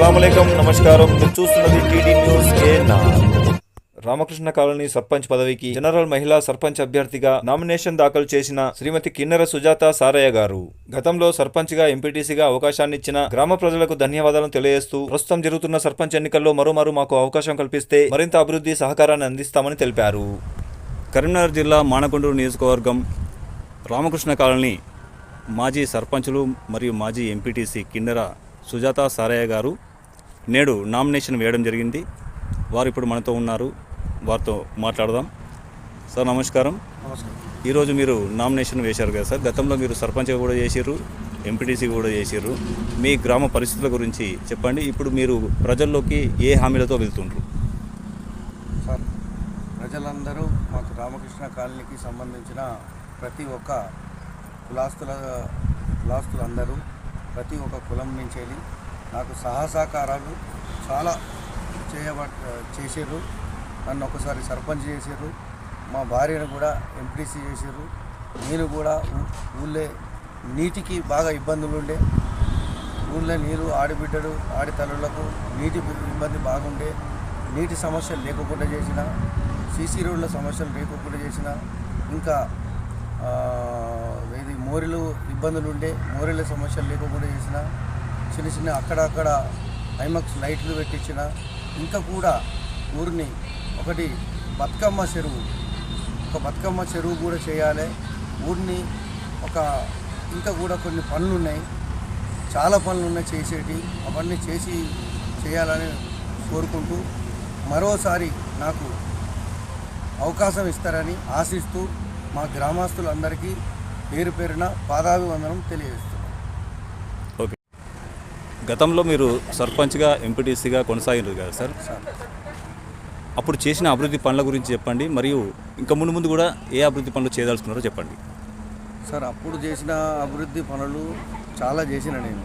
అస్సలం నమస్కారం. మీరు చూస్తున్నది TD news KNR Ramakrishna colony sarpanch పదవికి జనరల్ మహిళా సర్పంచ్ అభ్యర్థిగా నామినేషన్ దాఖలు చేసిన శ్రీమతి కిన్నెర సుజాత సారయ్య గారు గతంలో సర్పంచ్గా ఎంపీటీసీగా అవకాశాన్ని ఇచ్చిన గ్రామ ప్రజలకు ధన్యవాదాలను తెలియజేస్తూ ప్రస్తుతం జరుగుతున్న సర్పంచ్ ఎన్నికల్లో మరోమారు మాకు అవకాశం కల్పిస్తే మరింత అభివృద్ధి సహకారాన్ని అందిస్తామని తెలిపారు. కరీంనగర్ జిల్లా మానకొండూరు నియోజకవర్గం రామకృష్ణ కాలనీ మాజీ సర్పంచులు మరియు మాజీ ఎంపీటీసీ కిన్నెర సుజాత సారయ్య గారు నేడు నామినేషన్ వేయడం జరిగింది. వారు ఇప్పుడు మనతో ఉన్నారు. వారితో మాట్లాడదాం. సార్ నమస్కారం. నమస్కారం. ఈరోజు మీరు నామినేషన్ వేశారు కదా సార్. గతంలో మీరు సర్పంచ్గా కూడా చేసిర్రు ఎంపీటీసీ కూడా చేసిర్రు మీ గ్రామ పరిస్థితుల గురించి చెప్పండి. ఇప్పుడు మీరు ప్రజల్లోకి ఏ హామీలతో వెళ్తుండ్రు? సార్ ప్రజలందరూ మాకు రామకృష్ణ కాలనీకి సంబంధించిన ప్రతి ఒక్క కులాస్తుల కులాస్తులందరూ ప్రతి ఒక్క కులం నుంచి వెళ్ళి నాకు సహసహకారాలు చాలా చేయబ చేసారు నన్ను ఒకసారి సర్పంచ్ చేశారు మా భార్యను కూడా ఎంపీసీ చేశారు నేను కూడా ఊళ్ళే ఊళ్ళో నీటికి బాగా ఇబ్బందులు ఉండే. ఊళ్ళో నీరు ఆడిబిడ్డలు ఆడి తల్లులకు నీటి ఇబ్బంది బాగుండే. నీటి సమస్యలు లేకుండా చేసిన సీసీ రోడ్ల సమస్యలు లేకుండా చేసిన ఇంకా ఇది మోరీలు ఇబ్బందులు ఉండే మోరీల సమస్యలు లేకుండా చేసిన చిన్న చిన్న అక్కడక్కడ ఐమక్స్ లైట్లు పెట్టించిన ఇంకా కూడా ఊరిని ఒకటి బతుకమ్మ చెరువు ఒక బతుకమ్మ చెరువు కూడా చేయాలి. ఊరిని ఒక ఇంకా కూడా కొన్ని పనులు ఉన్నాయి చాలా పనులు ఉన్నాయి చేసేటి అవన్నీ చేసి చేయాలని కోరుకుంటూ మరోసారి నాకు అవకాశం ఇస్తారని ఆశిస్తూ మా గ్రామస్తులందరికీ పేరు పేరున పాదాభివందనం తెలియజేస్తాను గతంలో మీరు సర్పంచ్గా ఎంపీటీసీగా కొనసాగినారు కదా సార్? సార్ అప్పుడు చేసిన అభివృద్ధి పనుల గురించి చెప్పండి మరియు ఇంకా ముందు ముందు కూడా ఏ అభివృద్ధి పనులు చేయదలుచుకున్నారో చెప్పండి. సార్ అప్పుడు చేసిన అభివృద్ధి పనులు చాలా చేసిన నేను.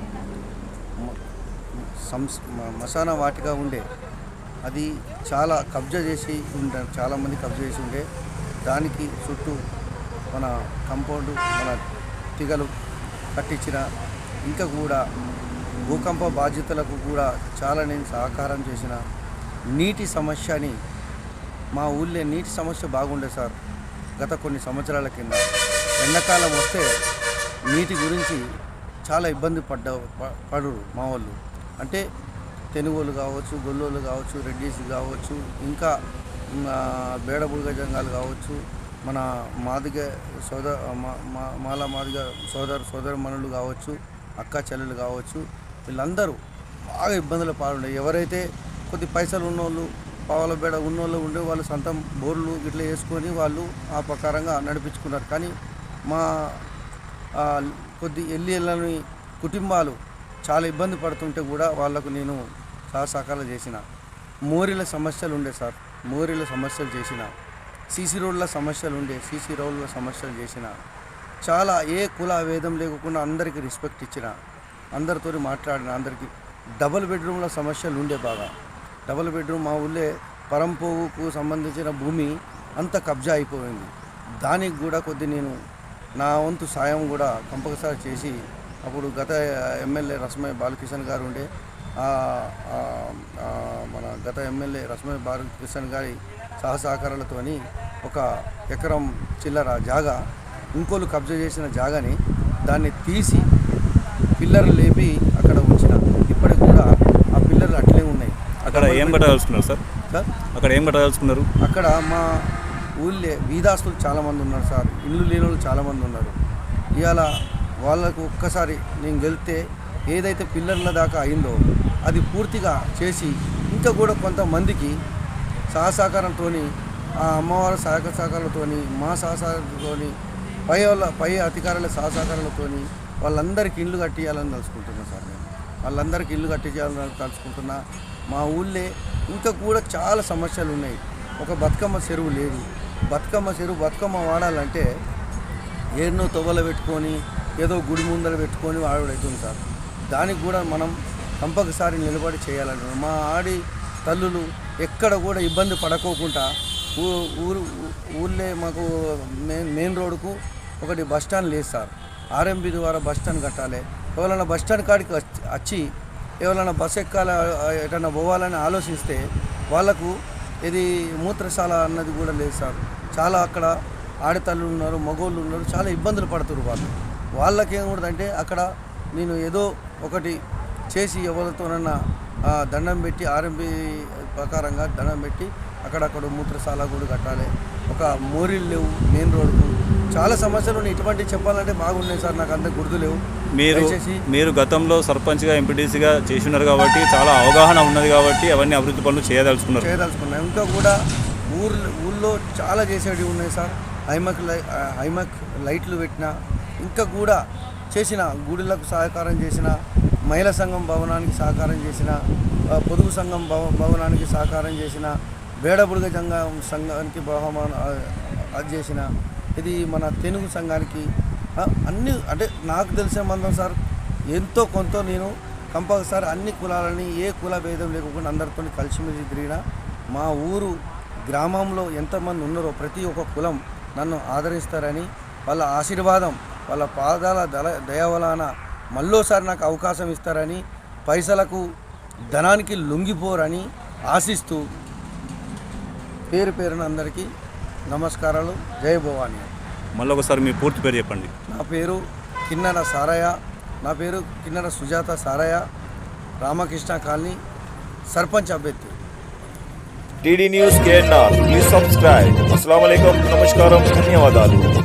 సంస్ మసానా వాటిగా ఉండే అది చాలా కబ్జా చేసి ఉంటారు చాలామంది కబ్జా చేసి ఉండే దానికి చుట్టూ మన కంపౌండ్ మన తిగలు కట్టించిన ఇంకా కూడా భూకంప బాధ్యతలకు కూడా చాలా నేను సహకారం చేసిన నీటి సమస్యని మా ఊళ్ళో నీటి సమస్య బాగుండే సార్ గత కొన్ని సంవత్సరాల కింద. ఎండాకాలం వస్తే నీటి గురించి చాలా ఇబ్బంది పడ్డ పడరు మా వాళ్ళు. అంటే తెనుగోలు కావచ్చు గొల్లోలు కావచ్చు రెడ్డిస్ కావచ్చు ఇంకా మ్, బేడబుల్గ జంగాలు కావచ్చు మన మాదిగ సోదర మా- మాల మాదిగ సోదర సోదర మనులు కావచ్చు అక్క చెల్లెలు కావచ్చు వీళ్ళందరూ బాగా ఇబ్బందుల పాలుండే. ఎవరైతే కొద్ది పైసలు ఉన్నోళ్ళు పావల బేడ ఉన్నోళ్ళు ఉండే వాళ్ళు సొంతం బోర్లు ఇట్లా వేసుకొని వాళ్ళు ఆ ప్రకారంగా నడిపించుకున్నారు. కానీ మా కొద్ది ఎల్లి ఎల్లని కుటుంబాలు చాలా ఇబ్బంది పడుతుంటే కూడా వాళ్ళకు నేను సహసహకారాలు చేసిన. మోరీల సమస్యలు ఉండే సార్. మోరీల సమస్యలు చేసిన. సీసీ రోడ్ల సమస్యలు ఉండే సీసీ రోడ్ల సమస్యలు చేసిన. చాలా ఏ కుల వేదం లేకుండా అందరికీ రెస్పెక్ట్ ఇచ్చిన. అందరితో మాట్లాడిన అందరికీ డబుల్ బెడ్రూమ్ల సమస్యలు ఉండే బాగా. డబుల్ బెడ్రూమ్ మా ఊళ్ళే పరంపోవుకు సంబంధించిన భూమి అంత కబ్జా అయిపోయింది. దానికి కూడా కొద్ది నేను నా వంతు సాయం కూడా కంపల్సరీ చేసి అప్పుడు గత ఎమ్మెల్యే రస్మయ్య బాలకిషన్ గారు ఉండే మన గత ఎమ్మెల్యే రస్మయ్య బాలకిషన్ గారి సహసహకారాలతో ఒక ఎకరం చిల్లర జాగా ఇంకోళ్ళు కబ్జా చేసిన జాగాని దాన్ని తీసి పిల్లర్లు లేపి అక్కడ ఉంచిన. ఇప్పటికి కూడా ఆ పిల్లర్లు అట్లే ఉన్నాయి. అక్కడ ఏం కట్టదలుచుకున్నారు సార్? సార్? అక్కడ ఏం కట్టదలుచుకున్నారు అక్కడ మా ఊళ్ళే వీదాస్తులు చాలామంది ఉన్నారు సార్. ఇల్లు లేని వాళ్ళు చాలామంది ఉన్నారు. ఇవాళ వాళ్ళకు ఒక్కసారి నేను గెలితే ఏదైతే పిల్లర్ల దాకా అయిందో అది పూర్తిగా చేసి ఇంకా కూడా కొంతమందికి సహసహకారంతో ఆ అమ్మవారి సహకార సహకారాలతో మా సహసహకారంతో పై వాళ్ళ పై అధికారుల సహసహకారాలతో వాళ్ళందరికీ ఇల్లు కట్టియాలని తలుచుకుంటున్నా సార్ నేను. వాళ్ళందరికీ ఇల్లు కట్టించాలని తలుచుకుంటున్నా. మా ఊళ్ళే ఇంకా కూడా చాలా సమస్యలు ఉన్నాయి. ఒక బతుకమ్మ చెరువు లేదు. బతుకమ్మ చెరువు బతుకమ్మ వాడాలంటే ఎన్నో తొవ్వలు పెట్టుకొని ఏదో గుడి ముందర పెట్టుకొని వాడవుతుంది సార్. దానికి కూడా మనం కంపల్సరీ నిలబడి చేయాలంటున్నాం మా ఆడి తల్లులు ఎక్కడ కూడా ఇబ్బంది పడకోకుండా ఊ ఊరు ఊళ్ళే మాకు మెయిన్ మెయిన్ రోడ్డుకు ఒకటి బస్ స్టాండ్ లేదు సార్. ఆర్ఎంబి ద్వారా బస్ స్టాండ్ కట్టాలి. ఎవరైనా బస్ స్టాండ్ కాడికి వచ్చి- వచ్చి ఎవరైనా బస్ ఎక్కాల ఎటన్నా పోవాలని ఆలోచిస్తే వాళ్ళకు ఇది మూత్రశాల అన్నది కూడా లేదు సార్. చాలా అక్కడ ఆడతల్లు ఉన్నారు మగోళ్ళు ఉన్నారు చాలా ఇబ్బందులు పడుతున్నారు వాళ్ళు. వాళ్ళకి అక్కడ నేను ఏదో ఒకటి చేసి ఎవరితోనన్నా దండం పెట్టి ఆర్ఎంబి ప్రకారంగా దండం పెట్టి అక్కడక్కడ మూత్రశాల కూడా కట్టాలి. ఒక మోరీలు లేవు మెయిన్ రోడ్కు. చాలా సమస్యలు ఉన్నాయి. ఇటువంటి చెప్పాలంటే బాగున్నాయి సార్. నాకు అంత గుర్తు లేవు. మీరు మీరు గతంలో సర్పంచ్గా ఎంపీటీసీగా చేసినారు కాబట్టి చాలా అవగాహన ఉన్నది కాబట్టి అవన్నీ అభివృద్ధి పనులు చేయదలుచుకున్నారు. చేయదలుచుకున్నాం ఇంకా కూడా ఊర్ ఊళ్ళో చాలా చేసేటివి ఉన్నాయి సార్. హైమక్ హైమక్ లైట్లు పెట్టిన ఇంకా కూడా చేసిన గుడిలకు సహకారం చేసిన మహిళా సంఘం భవనానికి సహకారం చేసిన ఆ, పొదుపు సంఘం భవ భవనానికి సహకారం చేసిన బేడబుడుగ సంఘం సంఘానికి బహుమాన అది చేసిన ఇది మన తెలుగు సంఘానికి అన్ని అంటే నాకు తెలిసే మందం సార్ ఎంతో కొంత నేను కంపల్సరీ అన్ని కులాలని ఏ కుల భేదం లేకుండా అందరితో కలిసిమెలిసి తిరిగిన మా ఊరు గ్రామంలో ఎంతమంది ఉన్నారో ప్రతి ఒక్క కులం నన్ను ఆదరిస్తారని వాళ్ళ ఆశీర్వాదం వాళ్ళ పాదాల దళ దయవలాన మళ్ళోసారి నాకు అవకాశం ఇస్తారని పైసలకు ధనానికి లొంగిపోరని ఆశిస్తూ పేరు పేరున అందరికీ నమస్కారాలు. జయ భవాని. మళ్ళీ ఒకసారి మీ పూర్తి పేరు చెప్పండి. నా పేరు కిన్నర సారయ్య. నా పేరు కిన్నర సుజాత సారయ్య. రామకృష్ణ కాలనీ సర్పంచ్ అభ్యర్థి. TD news KNR please subscribe. అస్సలం నమస్కారం. ధన్యవాదాలు.